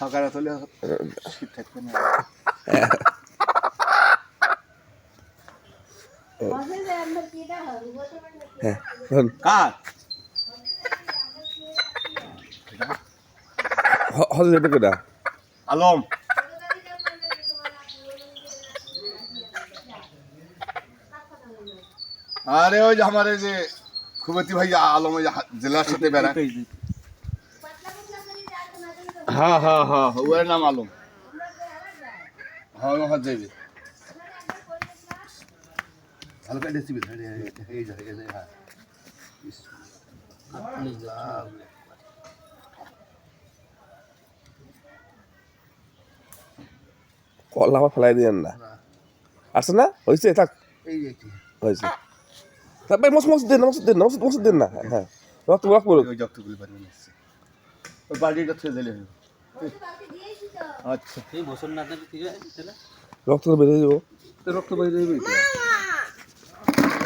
সকালে তুলে শীত থাকবে না। হ্যাঁ আলম। আরে ওই যে আমার এই যে খুবতি ভাই আলম ওই যে জেলার সাথে বেড়া হ্যাঁ হ্যাঁ হ্যাঁ ওর নাম আলম। হ্যাঁ ওখানে যাবে হালকা ডেসিবেল এই যে এই যে হ্যাঁ। কল আমার ফেলাই দিয়েন না। আসছে না? হয়েছে থাক। হয়েছে তারপরে মশ মশ দেন মশ দেন মশ দেন না। হ্যাঁ হ্যাঁ। রক্ত রক্ত বাড়িটা ছুঁয়ে দিলে আচ্ছা। রক্ত বেরিয়ে যাব। রক্ত বাইরে যাবে।